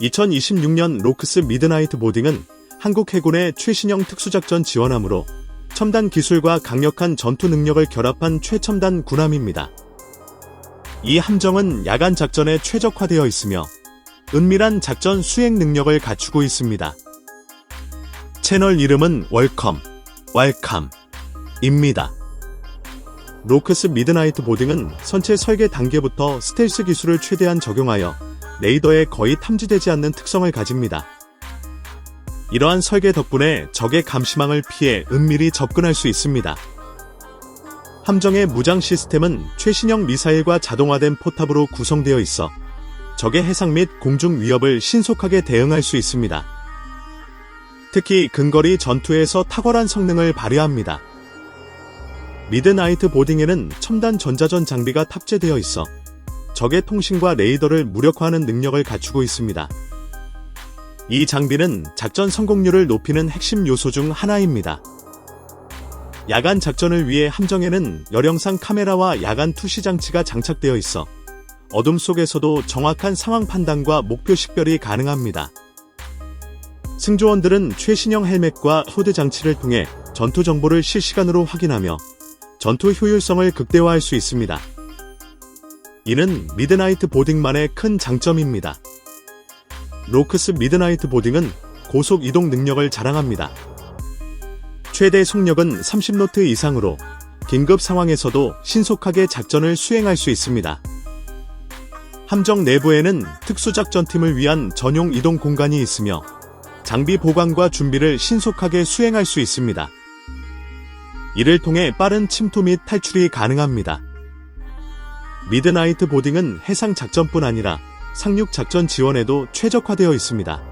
(2026년) 로크스 미드나이트 보딩은 한국 해군의 최신형 특수작전 지원함으로 첨단 기술과 강력한 전투 능력을 결합한 최첨단 군함입니다. 이 함정은 야간 작전에 최적화되어 있으며 은밀한 작전 수행 능력을 갖추고 있습니다. 채널 이름은 월컴, 왈캄입니다. 로크스 미드나이트 보딩은 선체 설계 단계부터 스텔스 기술을 최대한 적용하여 레이더에 거의 탐지되지 않는 특성을 가집니다. 이러한 설계 덕분에 적의 감시망을 피해 은밀히 접근할 수 있습니다. 함정의 무장 시스템은 최신형 미사일과 자동화된 포탑으로 구성되어 있어 적의 해상 및 공중 위협을 신속하게 대응할 수 있습니다. 특히 근거리 전투에서 탁월한 성능을 발휘합니다. 미드나이트 보딩에는 첨단 전자전 장비가 탑재되어 있어 적의 통신과 레이더를 무력화하는 능력을 갖추고 있습니다. 이 장비는 작전 성공률을 높이는 핵심 요소 중 하나입니다. 야간 작전을 위해 함정에는 열영상 카메라와 야간 투시 장치가 장착되어 있어 어둠 속에서도 정확한 상황 판단과 목표 식별이 가능합니다. 승조원들은 최신형 헬멧과 후드 장치를 통해 전투 정보를 실시간으로 확인하며 전투 효율성을 극대화할 수 있습니다. 이는 미드나이트 보딩만의 큰 장점입니다. 로크스 미드나이트 보딩은 고속 이동 능력을 자랑합니다. 최대 속력은 30노트 이상으로 긴급 상황에서도 신속하게 작전을 수행할 수 있습니다. 함정 내부에는 특수작전팀을 위한 전용 이동 공간이 있으며 장비 보관과 준비를 신속하게 수행할 수 있습니다. 이를 통해 빠른 침투 및 탈출이 가능합니다. 미드나이트 보딩은 해상 작전뿐 아니라 상륙 작전 지원에도 최적화되어 있습니다.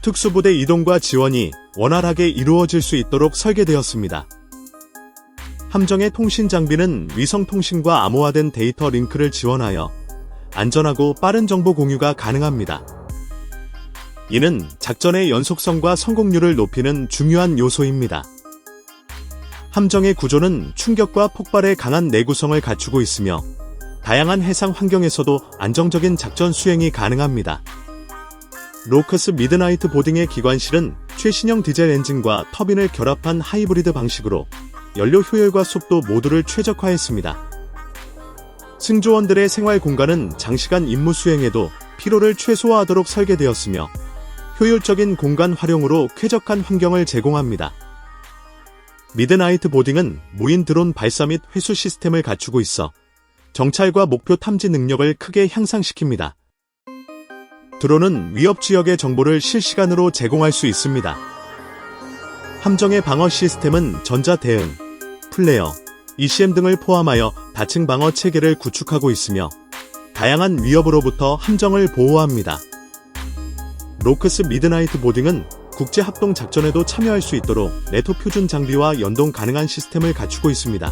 특수부대 이동과 지원이 원활하게 이루어질 수 있도록 설계되었습니다. 함정의 통신 장비는 위성 통신과 암호화된 데이터 링크를 지원하여 안전하고 빠른 정보 공유가 가능합니다. 이는 작전의 연속성과 성공률을 높이는 중요한 요소입니다. 함정의 구조는 충격과 폭발에 강한 내구성을 갖추고 있으며 다양한 해상 환경에서도 안정적인 작전 수행이 가능합니다. 로커스 미드나이트 보딩의 기관실은 최신형 디젤 엔진과 터빈을 결합한 하이브리드 방식으로 연료 효율과 속도 모두를 최적화했습니다. 승조원들의 생활 공간은 장시간 임무 수행에도 피로를 최소화하도록 설계되었으며 효율적인 공간 활용으로 쾌적한 환경을 제공합니다. 미드나이트 보딩은 무인 드론 발사 및 회수 시스템을 갖추고 있어 정찰과 목표 탐지 능력을 크게 향상시킵니다. 드론은 위협 지역의 정보를 실시간으로 제공할 수 있습니다. 함정의 방어 시스템은 전자 대응, 플레어, ECM 등을 포함하여 다층 방어 체계를 구축하고 있으며 다양한 위협으로부터 함정을 보호합니다. 로크스 미드나이트 보딩은 국제 합동 작전에도 참여할 수 있도록 네토 표준 장비와 연동 가능한 시스템을 갖추고 있습니다.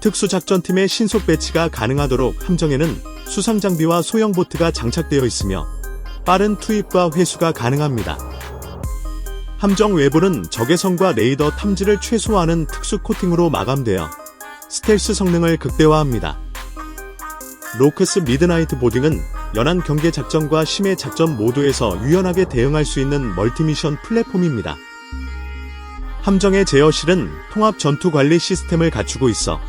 특수작전팀의 신속 배치가 가능하도록 함정에는 수상 장비와 소형 보트가 장착되어 있으며 빠른 투입과 회수가 가능합니다. 함정 외부는 적외선과 레이더 탐지를 최소화하는 특수 코팅으로 마감되어 스텔스 성능을 극대화합니다. 로크스 미드나이트 보딩은 연안 경계 작전과 심해 작전 모두에서 유연하게 대응할 수 있는 멀티미션 플랫폼입니다. 함정의 제어실은 통합 전투 관리 시스템을 갖추고 있어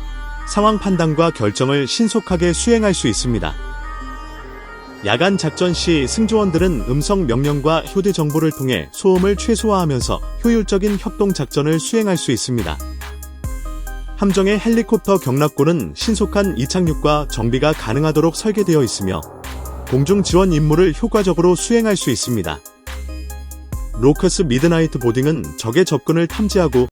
상황 판단과 결정을 신속하게 수행할 수 있습니다. 야간 작전 시 승조원들은 음성 명령과 휴대 정보를 통해 소음을 최소화하면서 효율적인 협동 작전을 수행할 수 있습니다. 함정의 헬리콥터 경납고는 신속한 이착륙과 정비가 가능하도록 설계되어 있으며 공중 지원 임무를 효과적으로 수행할 수 있습니다. 로커스 미드나이트 보딩은 적의 접근을 탐지하고